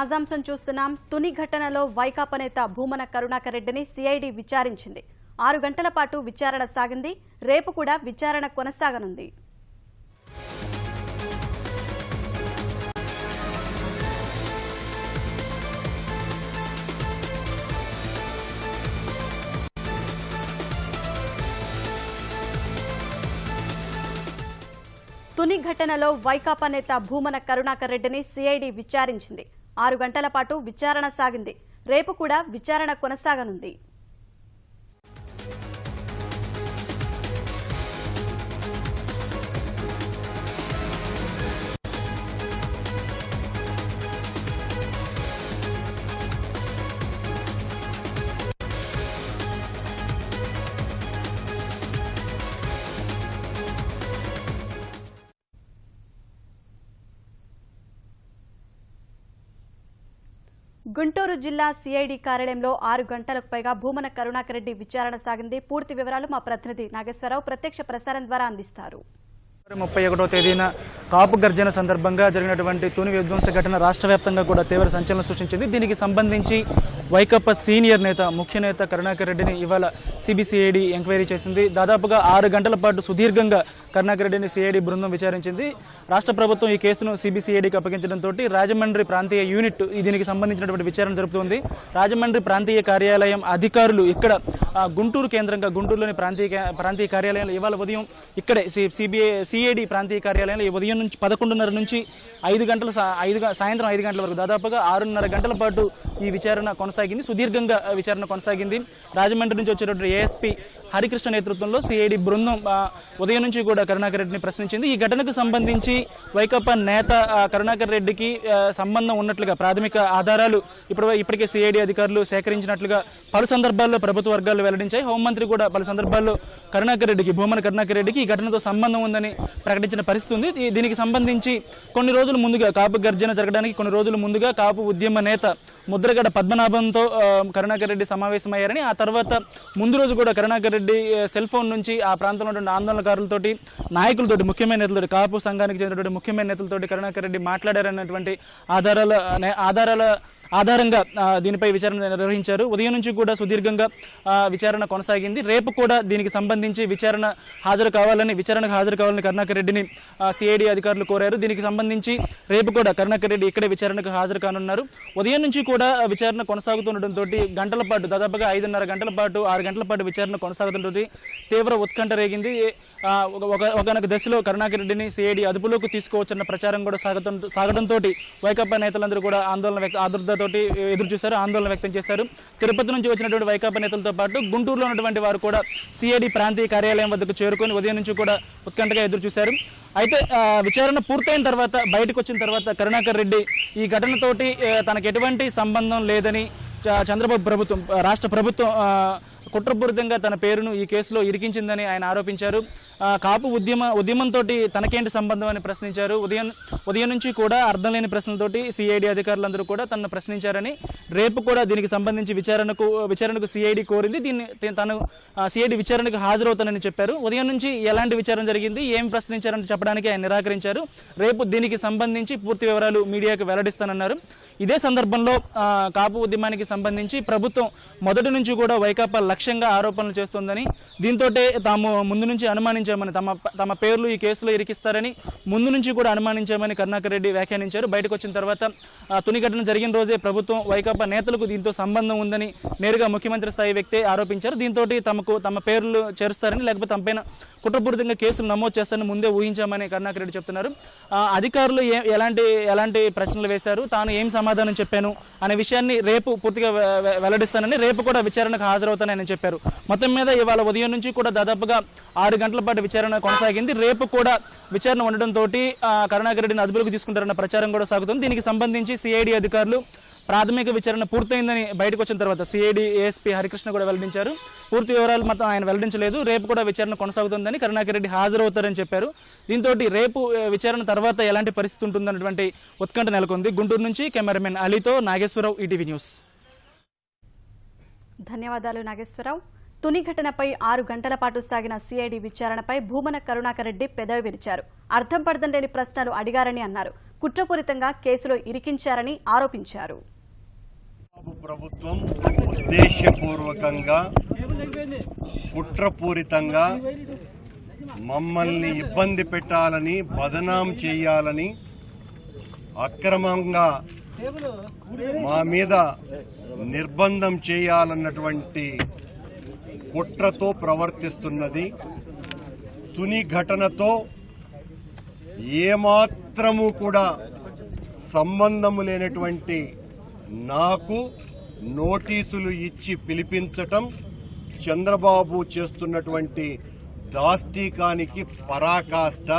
తాజాంశం చూస్తున్నాం. తుని ఘటనలో వైకాపా నేత భూమన కరుణాకర్ రెడ్డిని సిఐడి విచారించింది. ఆరు గంటల పాటు విచారణ సాగింది. రేపు కూడా విచారణ కొనసాగనుంది. తుని ఘటనలో వైకాపా నేత భూమన కరుణాకర్ రెడ్డిని సిఐడి విచారించింది. ఆరు గంటల పాటు విచారణ సాగింది. రేపు కూడా విచారణ కొనసాగనుంది. గుంటూరు జిల్లా సిఐడి కార్యాలయంలో ఆరు గంటలకు పైగా భూమన కరుణాకర్ రెడ్డి విచారణ సాగింది. పూర్తి వివరాలు మా ప్రతినిధి నాగేశ్వరరావు ప్రత్యక్ష ప్రసారం ద్వారా అందిస్తారు. ముప్పై ఒకటో తేదీన కాపు గర్జన సందర్భంగా జరిగినటువంటి తుని విధ్వంస ఘటన రాష్ట్ర వ్యాప్తంగా కూడా తీవ్ర సంచలనం సృష్టించింది. దీనికి సంబంధించి వైకప్ప సీనియర్ నేత ముఖ్య నేత కరుణాకర్ రెడ్డిని ఇవాళ సిబిసిఐడి ఎంక్వైరీ చేసింది. దాదాపుగా ఆరు గంటల పాటు సుదీర్ఘంగా కరుణాకర్ రెడ్డిని సిఐడి బృందం విచారించింది. రాష్ట్ర ప్రభుత్వం ఈ కేసును సిబిసిఐడికి అప్పగించడంతో రాజమండ్రి ప్రాంతీయ యూనిట్ దీనికి సంబంధించినటువంటి విచారణ జరుపుతోంది. రాజమండ్రి ప్రాంతీయ కార్యాలయం అధికారులు ఇక్కడ గుంటూరు కేంద్రంగా గుంటూరులోని ప్రాంతీయ ప్రాంతీయ కార్యాలయంలో ఇవాళ ఉదయం ఇక్కడే సిబిఐ సిఐడి ప్రాంతీయ కార్యాలయంలో ఈ ఉదయం నుంచి పదకొండున్నర నుంచి ఐదు గంటల ఐదు సాయంత్రం ఐదు గంటల వరకు దాదాపుగా ఆరున్నర గంటల పాటు ఈ విచారణ కొనసాగింది. సుదీర్ఘంగా విచారణ కొనసాగింది. రాజమండ్రి నుంచి వచ్చేటువంటి ఏఎస్పీ హరికృష్ణ నేతృత్వంలో సిఐడి బృందం ఉదయం నుంచి కూడా కరుణాకర్ రెడ్డిని ప్రశ్నించింది. ఈ ఘటనకు సంబంధించి వైకాపా నేత కరుణాకర్ రెడ్డికి సంబంధం ఉన్నట్లుగా ప్రాథమిక ఆధారాలు ఇప్పుడు ఇప్పటికే సిఐడి అధికారులు సేకరించినట్లుగా పలు సందర్భాల్లో ప్రభుత్వ వర్గాలు వెల్లడించాయి. హోంమంత్రి కూడా పలు సందర్భాల్లో కరుణాకర్ రెడ్డికి భూమన కరుణాకర్ రెడ్డికి ఈ ఘటనతో సంబంధం ఉందని ప్రకటించిన పరిస్థితి ఉంది. దీనికి సంబంధించి కొన్ని రోజుల ముందుగా కాపు గర్జన జరగడానికి కొన్ని రోజుల ముందుగా కాపు ఉద్యమ నేత ముద్రగడ పద్మనాభంతో కరుణాకర్ రెడ్డి సమావేశమయ్యారని ఆ తర్వాత ముందు రోజు కూడా కరుణాకర్ రెడ్డి సెల్ ఫోన్ నుంచి ఆ ప్రాంతంలో ఉన్న ఆందోళనకారులతోటి నాయకులతోటి ముఖ్యమైన నేతలతోటి కాపు సంఘానికి చెందినటువంటి ముఖ్యమైన నేతలతోటి కరుణాకర్ రెడ్డి మాట్లాడారన్నటువంటి ఆధారాల ఆధారాల ఆధారంగా దీనిపై విచారణ నిర్వహించారు. ఉదయం నుంచి కూడా సుదీర్ఘంగా విచారణ కొనసాగింది. రేపు కూడా దీనికి సంబంధించి విచారణ హాజరు కావాలని విచారణకు హాజరు కావాలని కరుణాకర్ రెడ్డిని సిఐడి అధికారులు కోరారు. దీనికి సంబంధించి రేపు కూడా కరుణాకర్ రెడ్డి ఇక్కడే విచారణకు హాజరు కానున్నారు. ఉదయం నుంచి కూడా విచారణ కొనసాగుతుండటంతో గంటల పాటు దాదాపుగా ఐదున్నర గంటల పాటు ఆరు గంటల పాటు విచారణ కొనసాగుతుంటుంది తీవ్ర ఉత్కంఠ రేగింది. ఒక ఒకనొక దశలో కరుణాకర్ రెడ్డిని సిఐడి అదుపులోకి తీసుకోవచ్చన్న ప్రచారం కూడా సాగటం సాగడంతో వైకాపా నేతలందరూ కూడా ఆందోళన వ్యక్త తోటి ఎదురు చూశారు ఆందోళన వ్యక్తం చేశారు. తిరుపతి నుంచి వచ్చినటువంటి వైకాపా నేతలతో పాటు గుంటూరులో ఉన్నటువంటి వారు కూడా సిఐడి ప్రాంతీయ కార్యాలయం వద్దకు చేరుకొని ఉదయం నుంచి కూడా ఉత్కంఠగా ఎదురు చూశారు. అయితే విచారణ పూర్తయిన తర్వాత బయటకు వచ్చిన తర్వాత కరుణాకర్ రెడ్డి ఈ ఘటనతోటి తనకు ఎటువంటి సంబంధం లేదని చ- చంద్రబాబు ప్రభుత్వం రాష్ట్ర ప్రభుత్వం కుట్రపూరితంగా తన పేరును ఈ కేసులో ఇరికించిందని ఆయన ఆరోపించారు. కాపు ఉద్యమ ఉద్యమంతో తనకేంటి సంబంధం అని ప్రశ్నించారు. ఉదయం ఉదయం నుంచి కూడా అర్థం లేని ప్రశ్నలతోటి సిఐడి అధికారులందరూ కూడా తనను ప్రశ్నించారని రేపు కూడా దీనికి సంబంధించి విచారణకు విచారణకు సిఐడి కోరింది. దీన్ని తను సిఐడి విచారణకు హాజరవుతానని చెప్పారు. ఉదయం నుంచి ఎలాంటి విచారణ జరిగింది ఏం ప్రశ్నించారని చెప్పడానికి ఆయన నిరాకరించారు. రేపు దీనికి సంబంధించి పూర్తి వివరాలు మీడియాకు వెల్లడిస్తానన్నారు. ఇదే సందర్భంలో కాపు ఉద్యమానికి సంబంధించి ప్రభుత్వం మొదటి నుంచి కూడా వైకాపా లక్ష్యంగా ఆరోపణలు చేస్తోందని దీంతో తాము ముందు నుంచి అనుమానించామని తమ తమ పేర్లు ఈ కేసులో ఇరికిస్తారని ముందు నుంచి కూడా అనుమానించామని కరుణాకర్ రెడ్డి వ్యాఖ్యానించారు. బయటకు వచ్చిన తర్వాత తుని ఘటన జరిగిన రోజే ప్రభుత్వం వైకాపా నేతలకు దీంతో సంబంధం ఉందని నేరుగా ముఖ్యమంత్రి స్థాయి వ్యక్తే ఆరోపించారు. దీంతో తమకు తమ పేర్లు చేరుస్తారని లేకపోతే తమపైన కుట్రపూరితంగా కేసులు నమోదు చేస్తారని ముందే ఊహించామని కరుణాకర్ రెడ్డి చెప్తున్నారు. అధికారులు ఎలాంటి ఎలాంటి ప్రశ్నలు వేశారు? తాను ఏం సమాధానం చెప్పాను? అనే విషయాన్ని రేపు పూర్తిగా వెల్లడిస్తానని రేపు కూడా విచారణకు హాజరవుతానని చెప్పారు. మొత్తం మీద ఇవాళ ఉదయం నుంచి కూడా దాదాపుగా ఆరు గంటల పాటు విచారణ కొనసాగింది. రేపు కూడా విచారణ ఉండడంతో కరుణాకర్ రెడ్డిని అదుపులోకి తీసుకుంటారన్న ప్రచారం కూడా సాగుతుంది. దీనికి సంబంధించి సిఐడి అధికారులు ప్రాథమిక విచారణ పూర్తయిందని బయటకు వచ్చిన తర్వాత సిఐడి ఏఎస్పీ హరికృష్ణ కూడా వెల్లడించారు. పూర్తి వివరాలు మాత్రం ఆయన వెల్లడించలేదు. రేపు కూడా విచారణ కొనసాగుతుందని కరుణాకర్ రెడ్డి హాజరవుతారని చెప్పారు. దీంతో రేపు విచారణ తర్వాత ఎలాంటి పరిస్థితి ఉంటుందన్నటువంటి ఉత్కంఠ నెలకొంది. గుంటూరు నుంచి కెమెరామెన్ అలీతో నాగేశ్వరరావు ఈటీవీ న్యూస్. ధన్యవాదాలు నాగేశ్వరరావు. తుని ఘటనపై ఆరు గంటల పాటు సాగిన సిఐడి విచారణపై భూమన కరుణాకర్ రెడ్డి పెదవి విరిచారు. అర్థం పర్థం లేని ప్రశ్నలు అడిగారని అన్నారు. కుట్రపూరితంగా కేసులో ఇరికించారని ఆరోపించారు. ప్రభుత్వం ఉద్దేశపూర్వకంగా కుట్రపూరితంగా మమ్మల్ని ఇబ్బంది పెట్టాలని బదనాం చేయాలని అక్రమంగా మా మీద నిర్బంధం చేయాలన్నటువంటి కుట్రతో ప్రవర్తిస్తున్నది. తుని ఘటనతో ఏమాత్రము కూడా సంబంధము లేనటువంటి నాకు నోటీసులు ఇచ్చి పిలిపించటం చంద్రబాబు చేస్తున్నటువంటి దాస్తీకానికి పరాకాష్ట.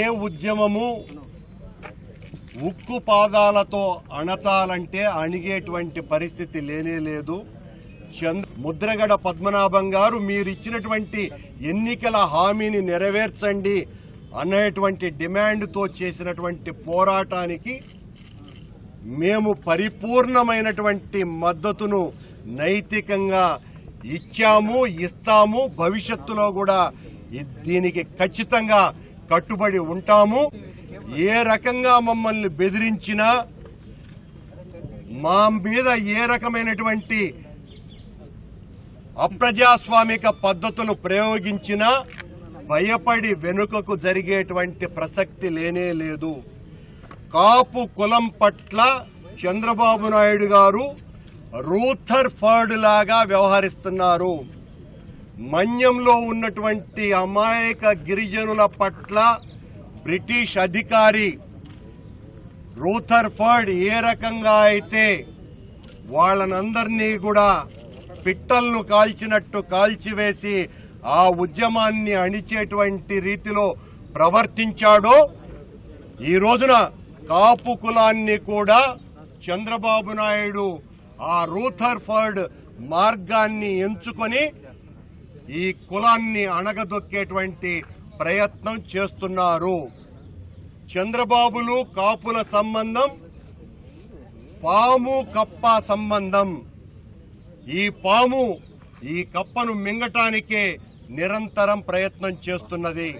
ఏ ఉద్యమము ఉక్కు పాదాలతో అణచాలంటే అణిగేటువంటి పరిస్థితి లేనే లేదు. చంద్ర ముద్రగడ పద్మనాభం గారు మీరిచ్చినటువంటి ఎన్నికల హామీని నెరవేర్చండి అనేటువంటి డిమాండ్తో చేసినటువంటి పోరాటానికి మేము పరిపూర్ణమైనటువంటి మద్దతును నైతికంగా ఇచ్చాము ఇస్తాము. భవిష్యత్తులో కూడా దీనికి ఖచ్చితంగా కట్టుబడి ఉంటాము. ఏ రకంగా మమ్మల్ని బెదిరించినా మా మీద ఏ రకమైనటువంటి అప్రజాస్వామిక పద్ధతులు ప్రయోగించినా భయపడి వెనుకకు జరిగేటువంటి ప్రసక్తి లేనే లేదు. కాపు కులం పట్ల చంద్రబాబు నాయుడు గారు రూథర్ ఫర్డ్ లాగా వ్యవహరిస్తున్నారు. మన్యంలో ఉన్నటువంటి అమాయక గిరిజనుల పట్ల బ్రిటిష్ అధికారి రూథర్ ఫర్డ్ ఏ రకంగా అయితే వాళ్ళనందరినీ కూడా పిట్టలను కాల్చినట్టు కాల్చివేసి ఆ ఉద్యమాన్ని అణిచేటువంటి రీతిలో ప్రవర్తించాడో ఈ రోజున కాపు కులాన్ని కూడా చంద్రబాబు నాయుడు ఆ రూథర్ఫర్డ్ మార్గాన్ని ఎంచుకొని ఈ కులాన్ని అణగదొక్కేటువంటి ప్రయత్నం చేస్తున్నారు. చంద్రబాబులు కాపుల సంబంధం పాము కప్ప సంబంధం. ఈ పాము ఈ కప్పను మింగటానికే నిరంతరం ప్రయత్నం చేస్తున్నది.